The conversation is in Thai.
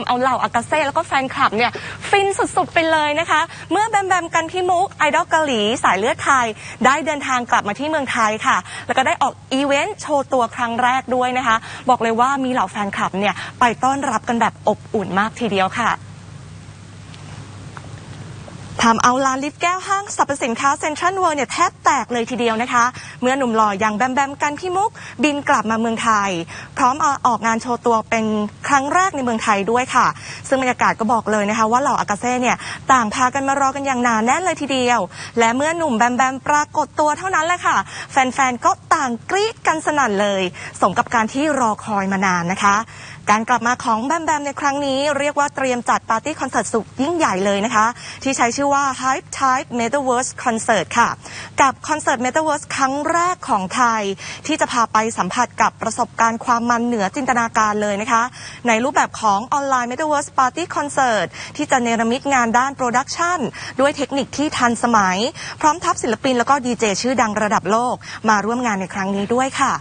ำเอาเหล่าอากาเซ่แล้วก็แฟนคลับเนี่ยฟินสุดๆไปเลยนะคะ เมื่อแบมแบมกันพิมุกไอดอลเกาหลีสายเลือดไทย ได้เดินทางกลับมาที่เมืองไทยค่ะ แล้วก็ได้ออกอีเวนต์โชว์ตัวครั้งแรกด้วยนะคะ บอกเลยว่ามีเหล่าแฟนคลับเนี่ยไปต้อนรับกันแบบอบอุ่นมากทีเดียวค่ะ ทำเอาลานลิฟต์แก้วห้างสรรพสินค้าเซ็นทรัลเวิลด์เนี่ยแทบแตกเลยทีเดียวนะคะ เมื่อหนุ่มหล่ออย่างแบมแบมกันพี่มุกบินกลับมาเมืองไทย พร้อมอออกงานโชว์ตัวเป็นครั้งแรกในเมืองไทยด้วยค่ะ ซึ่งบรรยากาศก็บอกเลยนะคะว่าเหล่าอากาเซ่เนี่ยต่างพากันมารอกันอย่างหนาแน่นเลยทีเดียว และเมื่อหนุ่มแบมแบมปรากฏตัวเท่านั้นแหละค่ะ แฟนๆก็ต่างกรี๊ดกันสนั่นเลย สมกับการที่รอคอยมานานนะคะ การกลับมาของแบมแบมในครั้งนี้เรียกว่าเตรียมจัดปาร์ตี้คอนเสิร์ตสุดยิ่งใหญ่เลยนะคะ ที่ใช้ชื่อว่า Hype Type Metaverse Concert ค่ะ กับคอนเสิร์ต Metaverse ครั้งแรกของไทย ที่จะพาไปสัมผัสกับประสบการณ์ความมันเหนือจินตนาการเลยนะคะ ในรูปแบบของออนไลน์ Metaverse Party Concert ที่จะเนรมิตงานด้านโปรดักชันด้วยเทคนิคที่ทันสมัย พร้อมทับศิลปินแล้วก็ดีเจชื่อดังระดับโลก มาร่วมงานในครั้งนี้ด้วยค่ะ